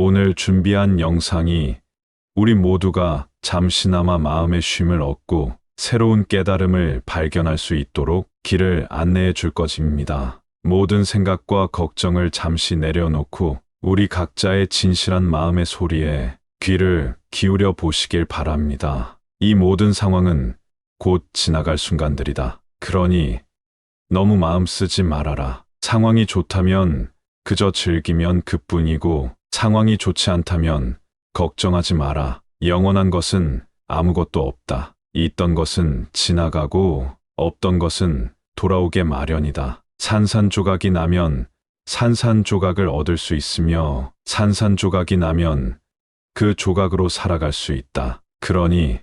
오늘 준비한 영상이 우리 모두가 잠시나마 마음의 쉼을 얻고 새로운 깨달음을 발견할 수 있도록 길을 안내해 줄 것입니다. 모든 생각과 걱정을 잠시 내려놓고 우리 각자의 진실한 마음의 소리에 귀를 기울여 보시길 바랍니다. 이 모든 상황은 곧 지나갈 순간들이다. 그러니 너무 마음 쓰지 말아라. 상황이 좋다면 그저 즐기면 그뿐이고 상황이 좋지 않다면 걱정하지 마라. 영원한 것은 아무것도 없다. 있던 것은 지나가고 없던 것은 돌아오게 마련이다. 산산조각이 나면 산산조각을 얻을 수 있으며 산산조각이 나면 그 조각으로 살아갈 수 있다. 그러니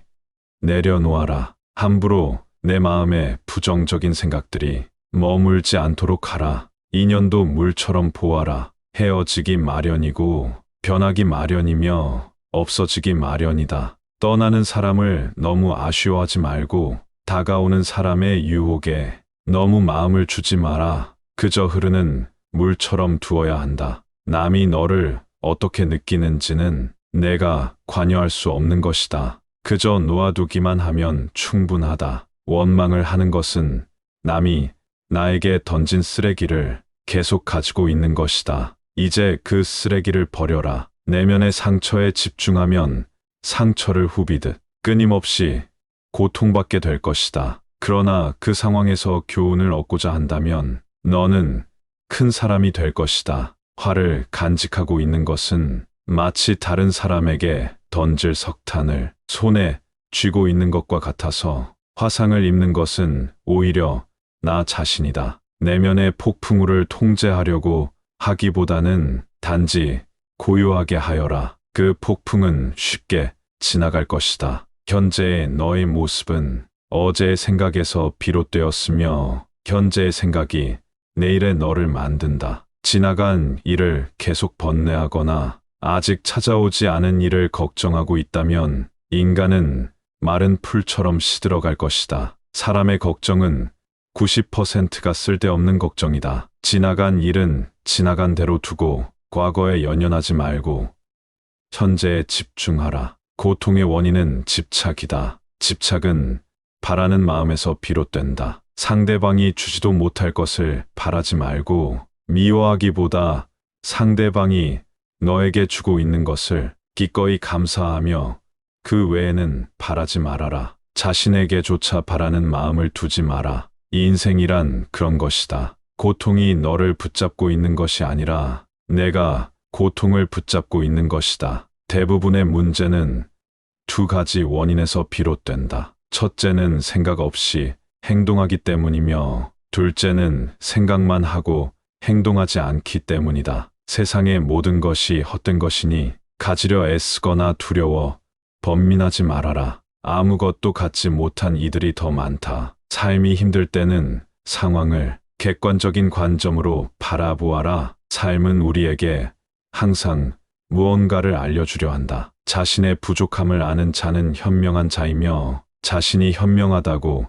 내려놓아라. 함부로 내 마음에 부정적인 생각들이 머물지 않도록 하라. 인연도 물처럼 보아라. 헤어지기 마련이고 변하기 마련이며 없어지기 마련이다. 떠나는 사람을 너무 아쉬워하지 말고 다가오는 사람의 유혹에 너무 마음을 주지 마라. 그저 흐르는 물처럼 두어야 한다. 남이 너를 어떻게 느끼는지는 내가 관여할 수 없는 것이다. 그저 놓아두기만 하면 충분하다. 원망을 하는 것은 남이 나에게 던진 쓰레기를 계속 가지고 있는 것이다. 이제 그 쓰레기를 버려라. 내면의 상처에 집중하면 상처를 후비듯 끊임없이 고통받게 될 것이다. 그러나 그 상황에서 교훈을 얻고자 한다면 너는 큰 사람이 될 것이다. 화를 간직하고 있는 것은 마치 다른 사람에게 던질 석탄을 손에 쥐고 있는 것과 같아서 화상을 입는 것은 오히려 나 자신이다. 내면의 폭풍우를 통제하려고 하기보다는 단지 고요하게 하여라. 그 폭풍은 쉽게 지나갈 것이다. 현재의 너의 모습은 어제의 생각에서 비롯되었으며 현재의 생각이 내일의 너를 만든다. 지나간 일을 계속 번뇌하거나 아직 찾아오지 않은 일을 걱정하고 있다면 인간은 마른 풀처럼 시들어갈 것이다. 사람의 걱정은 90%가 쓸데없는 걱정이다. 지나간 일은 지나간 대로 두고 과거에 연연하지 말고 현재에 집중하라. 고통의 원인은 집착이다. 집착은 바라는 마음에서 비롯된다. 상대방이 주지도 못할 것을 바라지 말고 미워하기보다 상대방이 너에게 주고 있는 것을 기꺼이 감사하며 그 외에는 바라지 말아라. 자신에게조차 바라는 마음을 두지 마라. 이 인생이란 그런 것이다. 고통이 너를 붙잡고 있는 것이 아니라 내가 고통을 붙잡고 있는 것이다. 대부분의 문제는 두 가지 원인에서 비롯된다. 첫째는 생각 없이 행동하기 때문이며 둘째는 생각만 하고 행동하지 않기 때문이다. 세상의 모든 것이 헛된 것이니 가지려 애쓰거나 두려워 번민하지 말아라. 아무것도 갖지 못한 이들이 더 많다. 삶이 힘들 때는 상황을 객관적인 관점으로 바라보아라. 삶은 우리에게 항상 무언가를 알려주려 한다. 자신의 부족함을 아는 자는 현명한 자이며 자신이 현명하다고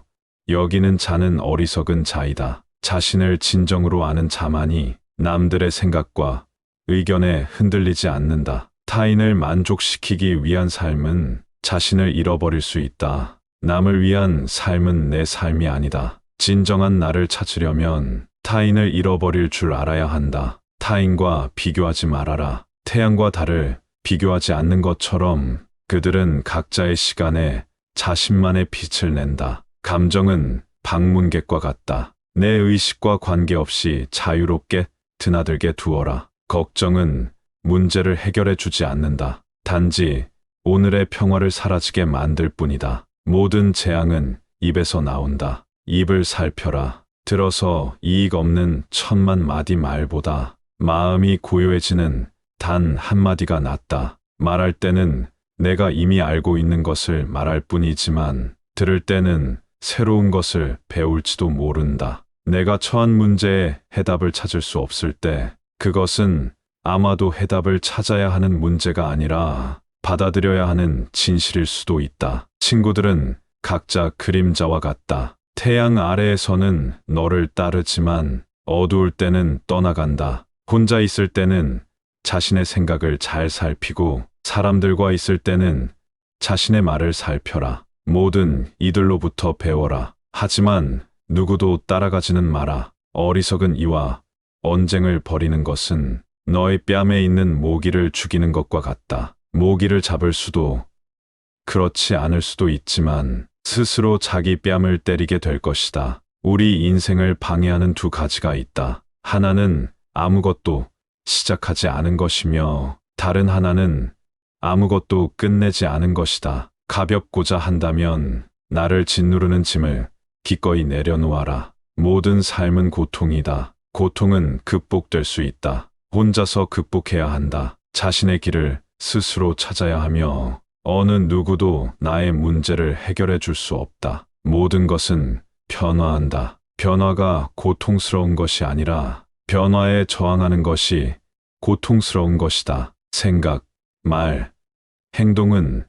여기는 자는 어리석은 자이다. 자신을 진정으로 아는 자만이 남들의 생각과 의견에 흔들리지 않는다. 타인을 만족시키기 위한 삶은 자신을 잃어버릴 수 있다. 남을 위한 삶은 내 삶이 아니다. 진정한 나를 찾으려면 타인을 잃어버릴 줄 알아야 한다. 타인과 비교하지 말아라. 태양과 달을 비교하지 않는 것처럼 그들은 각자의 시간에 자신만의 빛을 낸다. 감정은 방문객과 같다. 내 의식과 관계없이 자유롭게 드나들게 두어라. 걱정은 문제를 해결해 주지 않는다. 단지 오늘의 평화를 사라지게 만들 뿐이다. 모든 재앙은 입에서 나온다. 입을 살펴라. 들어서 이익 없는 천만 마디 말보다 마음이 고요해지는 단 한마디가 낫다. 말할 때는 내가 이미 알고 있는 것을 말할 뿐이지만 들을 때는 새로운 것을 배울지도 모른다. 내가 처한 문제에 해답을 찾을 수 없을 때 그것은 아마도 해답을 찾아야 하는 문제가 아니라 받아들여야 하는 진실일 수도 있다. 친구들은 각자 그림자와 같다. 태양 아래에서는 너를 따르지만 어두울 때는 떠나간다. 혼자 있을 때는 자신의 생각을 잘 살피고 사람들과 있을 때는 자신의 말을 살펴라. 모든 이들로부터 배워라. 하지만 누구도 따라가지는 마라. 어리석은 이와 언쟁을 벌이는 것은 너의 뺨에 있는 모기를 죽이는 것과 같다. 모기를 잡을 수도 그렇지 않을 수도 있지만 스스로 자기 뺨을 때리게 될 것이다. 우리 인생을 방해하는 두 가지가 있다. 하나는 아무것도 시작하지 않은 것이며 다른 하나는 아무것도 끝내지 않은 것이다. 가볍고자 한다면 나를 짓누르는 짐을 기꺼이 내려놓아라. 모든 삶은 고통이다. 고통은 극복될 수 있다. 혼자서 극복해야 한다. 자신의 길을 스스로 찾아야 하며 어느 누구도 나의 문제를 해결해 줄 수 없다. 모든 것은 변화한다. 변화가 고통스러운 것이 아니라 변화에 저항하는 것이 고통스러운 것이다. 생각, 말, 행동은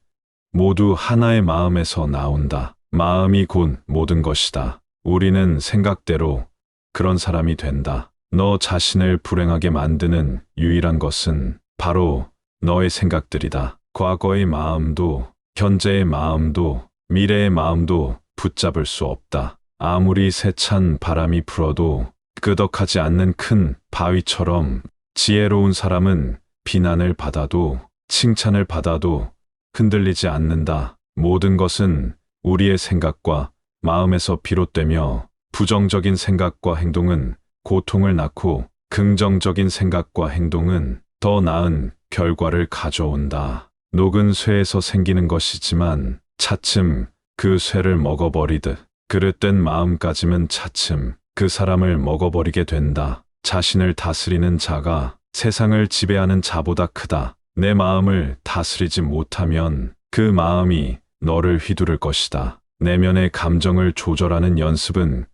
모두 하나의 마음에서 나온다. 마음이 곧 모든 것이다. 우리는 생각대로 그런 사람이 된다. 너 자신을 불행하게 만드는 유일한 것은 바로 너의 생각들이다. 과거의 마음도, 현재의 마음도, 미래의 마음도 붙잡을 수 없다. 아무리 세찬 바람이 불어도 끄덕하지 않는 큰 바위처럼 지혜로운 사람은 비난을 받아도 칭찬을 받아도 흔들리지 않는다. 모든 것은 우리의 생각과 마음에서 비롯되며 부정적인 생각과 행동은 고통을 낳고 긍정적인 생각과 행동은 더 나은 결과를 가져온다. 녹은 쇠에서 생기는 것이지만 차츰 그 쇠를 먹어버리듯 그릇된 마음까지는 차츰 그 사람을 먹어버리게 된다. 자신을 다스리는 자가 세상을 지배하는 자보다 크다. 내 마음을 다스리지 못하면 그 마음이 너를 휘두를 것이다. 내면의 감정을 조절하는 연습은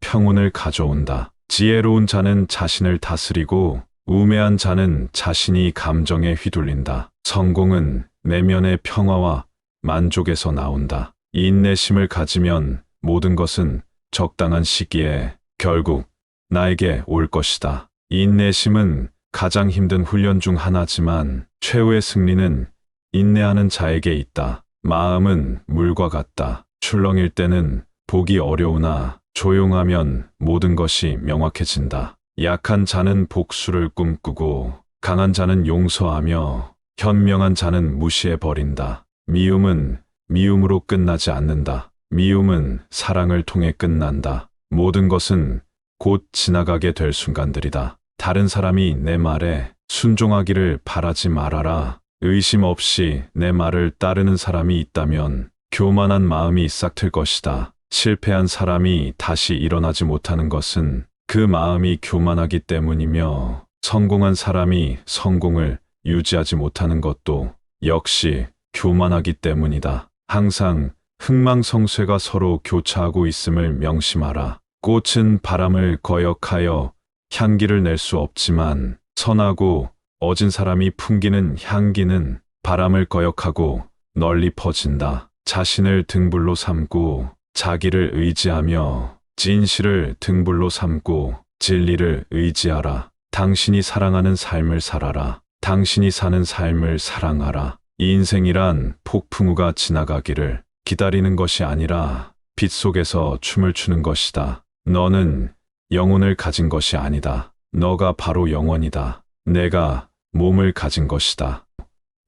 평온을 가져온다. 지혜로운 자는 자신을 다스리고 우매한 자는 자신이 감정에 휘둘린다. 성공은 내면의 평화와 만족에서 나온다. 인내심을 가지면 모든 것은 적당한 시기에 결국 나에게 올 것이다. 인내심은 가장 힘든 훈련 중 하나지만 최후의 승리는 인내하는 자에게 있다. 마음은 물과 같다. 출렁일 때는 보기 어려우나 조용하면 모든 것이 명확해진다. 약한 자는 복수를 꿈꾸고 강한 자는 용서하며 현명한 자는 무시해버린다. 미움은 미움으로 끝나지 않는다. 미움은 사랑을 통해 끝난다. 모든 것은 곧 지나가게 될 순간들이다. 다른 사람이 내 말에 순종하기를 바라지 말아라. 의심 없이 내 말을 따르는 사람이 있다면 교만한 마음이 싹틀 것이다. 실패한 사람이 다시 일어나지 못하는 것은 그 마음이 교만하기 때문이며 성공한 사람이 성공을 유지하지 못하는 것도 역시 교만하기 때문이다. 항상 흥망성쇠가 서로 교차하고 있음을 명심하라. 꽃은 바람을 거역하여 향기를 낼 수 없지만 선하고 어진 사람이 풍기는 향기는 바람을 거역하고 널리 퍼진다. 자신을 등불로 삼고 자기를 의지하며 진실을 등불로 삼고 진리를 의지하라. 당신이 사랑하는 삶을 살아라. 당신이 사는 삶을 사랑하라. 인생이란 폭풍우가 지나가기를 기다리는 것이 아니라 빛 속에서 춤을 추는 것이다. 너는 영혼을 가진 것이 아니다. 너가 바로 영원이다. 내가 몸을 가진 것이다.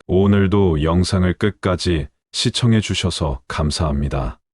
오늘도 영상을 끝까지 시청해 주셔서 감사합니다.